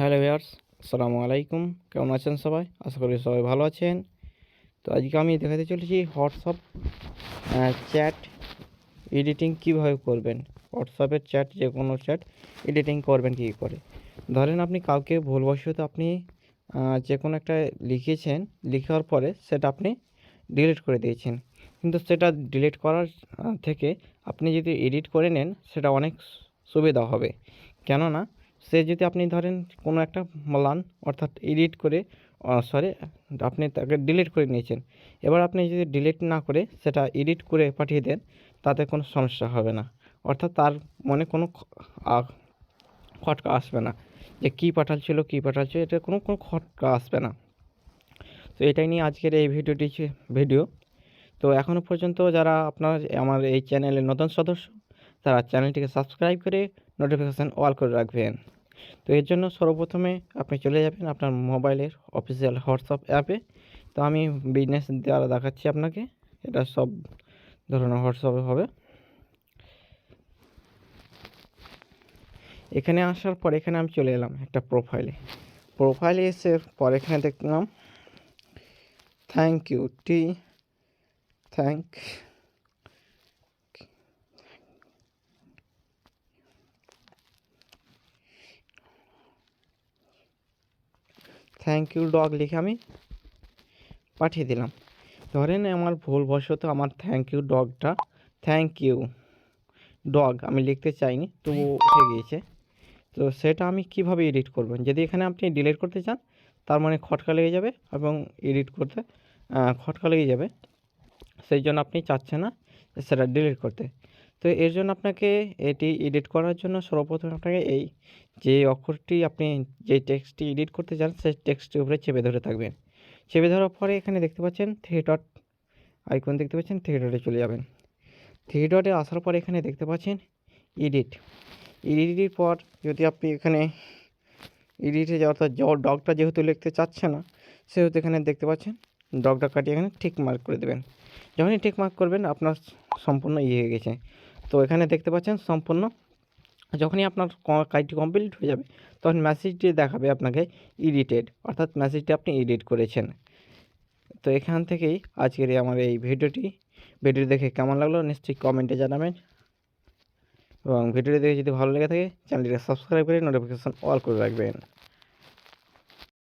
Hello viewers আসসালামু আলাইকুম। কেমন আছেন সবাই? আশা করি সবাই ভালো আছেন। তো আজকে আমি দেখাতে চলেছি হোয়াটসঅ্যাপ চ্যাট এডিটিং কীভাবে করবেন। হোয়াটসঅ্যাপের চ্যাট যে কোনো চ্যাট এডিটিং করবেন কী করে। ধরেন আপনি কাউকে ভুলবশত আপনি যে কোনো একটা লিখেছেন, লিখার পরে সেটা আপনি ডিলিট করে দিয়েছেন। কিন্তু সেটা ডিলিট করার থেকে আপনি যদি এডিট করে নেন, সেটা অনেক সুবিধা হবে। কেননা সে যদি আপনি ধরেন কোনো একটা ম্লান অর্থাৎ এডিট করে সরি আপনি তাকে ডিলিট করে নিয়েছেন। এবার আপনি যদি ডিলিট না করে সেটা এডিট করে পাঠিয়ে দেন, তাতে কোনো সমস্যা হবে না। অর্থাৎ তার মনে কোনো খটকা আসবে না। যে কী পাঠাচ্ছিল কী পাঠাচ্ছিল, এটা কোনো কোনো খটকা আসবে না। তো এটাই নিয়ে আজকের এই ভিডিওটি ভিডিও তো এখনও পর্যন্ত যারা আপনার আমার এই চ্যানেলের নতুন সদস্য, তারা চ্যানেলটিকে সাবস্ক্রাইব করে নোটিফিকেশান অল করে রাখবেন। তো এর জন্য সর্বপ্রথমে আপনি চলে যাবেন আপনার মোবাইলের অফিসিয়াল হোয়াটসঅ্যাপ অ্যাপে। তো আমি বিজনেস দ্বারা দেখাচ্ছি আপনাকে। এটা সব ধরনের হোয়াটসঅ্যাপে হবে। এখানে আসার পর এখানে আমি চলে এলাম একটা প্রোফাইলে প্রোফাইলে এসে পর এখানে দেখলাম thank you T thank thank you dog লিখে আমি পাঠিয়ে দিলাম। ধরেন আমার ভুলবশত আমার থ্যাংক ইউ ডগটা থ্যাংক ইউ ডগ আমি লিখতে চাইনি তবু উঠে গিয়েছে। তো সেটা আমি কীভাবে এডিট করব? যদি এখানে আপনি ডিলিট করতে চান তার মানে খটকা লেগে যাবে এবং এডিট করতে খটকা লেগে যাবে। সেই জন্য আপনি চাচ্ছেন না সেটা ডিলিট করতে। তো এর জন্য আপনাকে এটি এডিট করার জন্য সর্বপ্রথম আপনাকে এই যে অক্ষরটি আপনি যে টেক্সটটি এডিট করতে চান, সেই টেক্সটির উপরে চেপে ধরে থাকবেন। চেপে ধরার পরে এখানে দেখতে পাচ্ছেন থ্রি ডট আইকন দেখতে পাচ্ছেন থ্রি ডটে চলে যাবেন। থ্রি ডটে আসার পর এখানে দেখতে পাচ্ছেন এডিট এডিটের পর যদি আপনি এখানে এডিটে অর্থাৎ ডগটা যেহেতু লিখতে চাচ্ছে না, সেহেতু এখানে দেখতে পাচ্ছেন ডগটা কাটিয়ে এখানে ঠিক মার্ক করে দেবেন। যখনই ঠিক মার্ক করবেন, আপনার সম্পূর্ণ ইয়ে হয়ে গেছে। তো এখানে দেখতে পাচ্ছেন সম্পূর্ণ। যখনই আপনার কাজটি কমপ্লিট হয়ে যাবে, তখন মেসেজটি দেখাবে আপনাকে এডিটেড অর্থাৎ মেসেজটি আপনি এডিট করেছেন। তো এখান থেকেই আজকের আমার এই ভিডিওটি। ভিডিও দেখে কেমন লাগল নিশ্চয়ই কমেন্টে জানাবেন। এবং ভিডিওটি দেখে যদি ভালো লেগে থাকে চ্যানেলটিকে সাবস্ক্রাইব করে নোটিফিকেশান অল করে রাখবেন।